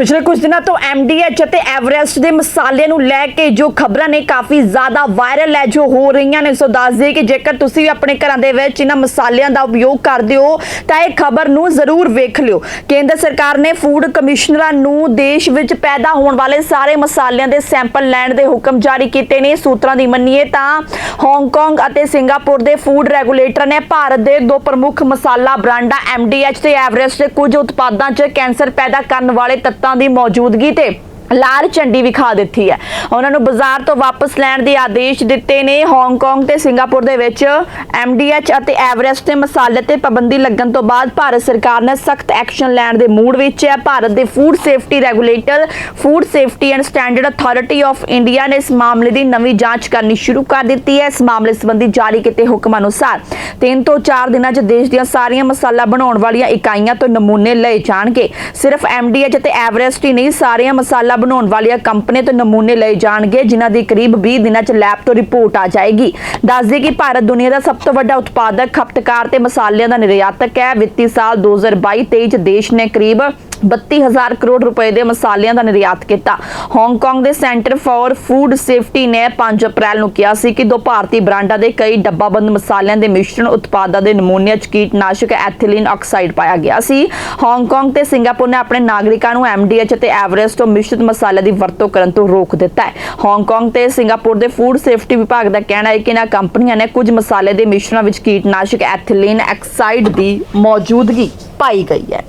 ਪਿਛਲੇ ਕੁਝ ਦਿਨਾਂ ਤੋਂ ਐਮਡੀਐਚ ਅਤੇ ਐਵਰੈਸਟ ਦੇ ਮਸਾਲੇ ਨੂੰ ਲੈ ਕੇ ਜੋ ਖਬਰਾਂ ਨੇ ਕਾਫੀ ਜ਼ਿਆਦਾ ਵਾਇਰਲ ਹੈ, ਜੋ ਹੋ ਰਹੀਆਂ ਨੇ। ਸੋ ਦੱਸ ਦਈਏ ਕਿ ਜੇਕਰ ਤੁਸੀਂ ਵੀ ਆਪਣੇ ਘਰਾਂ ਦੇ ਵਿੱਚ ਇਹਨਾਂ ਮਸਾਲਿਆਂ ਦਾ ਉਪਯੋਗ ਕਰਦੇ ਹੋ, ਤਾਂ ਇਹ ਖਬਰ ਨੂੰ ਜ਼ਰੂਰ ਵੇਖ ਲਿਓ। ਕੇਂਦਰ ਸਰਕਾਰ ਨੇ ਫੂਡ ਕਮਿਸ਼ਨਰਾਂ ਨੂੰ ਦੇਸ਼ ਵਿੱਚ ਪੈਦਾ ਹੋਣ ਵਾਲੇ ਸਾਰੇ ਮਸਾਲਿਆਂ ਦੇ ਸੈਂਪਲ ਲੈਣ ਦੇ ਹੁਕਮ ਜਾਰੀ ਕੀਤੇ ਨੇ। ਸੂਤਰਾਂ ਦੀ ਮੰਨੀਏ ਤਾਂ ਹਾਂਗਕਾਂਗ ਅਤੇ ਸਿੰਗਾਪੁਰ ਦੇ ਫੂਡ ਰੈਗੂਲੇਟਰ ਨੇ ਭਾਰਤ ਦੇ ਦੋ ਪ੍ਰਮੁੱਖ ਮਸਾਲਾ ਬ੍ਰਾਂਡਾਂ ਐਮਡੀਐਚ ਤੇ ਐਵਰੈਸਟ ਦੇ ਕੁਝ ਉਤਪਾਦਾਂ 'ਚ ਕੈਂਸਰ ਪੈਦਾ ਕਰਨ ਵਾਲੇ ਤੱਤਾਂ ਦੀ ਮੌਜੂਦਗੀ ਤੇ ਲਾਲ ਝੰਡੀ ਵਿਖਾ ਦਿੱਤੀ ਹੈ। ਉਹਨਾਂ ਨੂੰ ਬਾਜ਼ਾਰ ਤੋਂ ਵਾਪਸ ਲੈਣ ਦੇ ਆਦੇਸ਼ ਦਿੱਤੇ ਨੇ। ਹਾਂਗਕਾਂਗ ਤੇ ਸਿੰਗਾਪੁਰ ਦੇ ਵਿੱਚ ਐਮਡੀਐਚ ਅਤੇ ਐਵਰੈਸਟ ਦੇ ਮਸਾਲੇ ਤੇ ਪਾਬੰਦੀ ਲੱਗਣ ਤੋਂ ਬਾਅਦ ਭਾਰਤ ਸਰਕਾਰ ਨੇ ਸਖਤ ਐਕਸ਼ਨ ਲੈਣ ਦੇ ਮੂਡ ਵਿੱਚ ਹੈ। ਭਾਰਤ ਦੇ food safety regulator food safety and standard authority of India ਨੇ ਇਸ ਮਾਮਲੇ ਦੀ ਨਵੀਂ ਜਾਂਚ ਕਰਨੀ ਸ਼ੁਰੂ ਕਰ ਦਿੱਤੀ ਹੈ। ਇਸ ਮਾਮਲੇ ਸੰਬੰਧੀ ਜਾਰੀ ਕੀਤੇ ਹੁਕਮ ਅਨੁਸਾਰ 3 ਤੋਂ 4 ਦਿਨਾਂ 'ਚ ਦੇਸ਼ ਦੀਆਂ ਸਾਰੀਆਂ ਮਸਾਲਾ ਬਣਾਉਣ ਵਾਲੀਆਂ ਇਕਾਈਆਂ ਤੋਂ ਨਮੂਨੇ ਲਏ ਜਾਣਗੇ। ਸਿਰਫ ਐਮਡੀਐਚ ਅਤੇ ਐਵਰੈਸਟ ਹੀ ਨਹੀਂ, ਸਾਰੀਆਂ ਮਸਾਲਾ ਬਣਾਉਣ ਵਾਲੀਆਂ ਕੰਪਨੀਆਂ ਤੋਂ ਨਮੂਨੇ ਲਏ ਜਾਣਗੇ, ਜਿਨ੍ਹਾਂ ਦੀ ਕਰੀਬ 20 ਦਿਨਾਂ 'ਚ ਲੈਬ ਤੋਂ ਰਿਪੋਰਟ ਆ ਜਾਏਗੀ। ਦੱਸ ਕਿ ਭਾਰਤ ਦੁਨੀਆ ਦਾ ਸਭ ਤੋਂ ਵੱਡਾ ਉਤਪਾਦਕ ਖਪਤਕਾਰ ਤੇ ਮਸਾਲਿਆਂ ਦਾ ਨਿਰਯਾਤਕ ਹੈ। ਵਿੱਤੀ ਸਾਲ 2022-23 'ਚ ਦੇਸ਼ ਨੇ ਕਰੀਬ 32000 ਕਰੋੜ ਰੁਪਏ ਦੇ ਮਸਾਲਿਆਂ ਦਾ ਨਿਰਯਾਤ ਕੀਤਾ। ਹਾਂਗਕਾਂਗ ਦੇ ਸੈਂਟਰ ਫਾਰ ਫੂਡ ਸੇਫਟੀ ਨੇ 5 ਅਪ੍ਰੈਲ ਨੂੰ ਕਿਹਾ ਸੀ ਕਿ ਦੋ ਭਾਰਤੀ ਬ੍ਰਾਂਡਾਂ ਦੇ ਕਈ ਡੱਬਾਬੰਦ ਮਸਾਲਿਆਂ ਦੇ ਮਿਸ਼ਰਣ ਉਤਪਾਦਾਂ ਦੇ ਨਮੂਨਿਆਂ 'ਚ ਕੀਟਨਾਸ਼ਕ ਐਥਿਲੀਨ ਆਕਸਾਈਡ ਪਾਇਆ ਗਿਆ ਸੀ। ਹਾਂਗਕਾਂਗ ਤੇ ਸਿੰਗਾਪੁਰ ਨੇ ਆਪਣੇ ਨਾਗਰਿਕਾਂ ਨੂੰ ਐਮਡੀਐਚ ਅਤੇ ਐਵਰੈਸਟ ਤੋਂ ਮਿਸ਼ਰਿਤ ਮਸਾਲੇ ਦੀ ਵਰਤੋਂ ਕਰਨ ਤੋਂ ਰੋਕ ਦਿੱਤਾ ਹੈ। ਹਾਂਗਕਾਂਗ ਤੇ ਸਿੰਗਾਪੁਰ ਦੇ ਫੂਡ ਸੇਫਟੀ ਵਿਭਾਗ ਦਾ ਕਹਿਣਾ ਹੈ ਕਿ ਇਹਨਾਂ ਕੰਪਨੀਆਂ ਨੇ ਕੁਝ ਮਸਾਲੇ ਦੇ ਮਿਸ਼ਰਣਾਂ ਵਿੱਚ ਕੀਟਨਾਸ਼ਕ ਐਥਿਲੀਨ ਆਕਸਾਈਡ ਦੀ ਮੌਜੂਦਗੀ ਪਾਈ ਗਈ ਹੈ।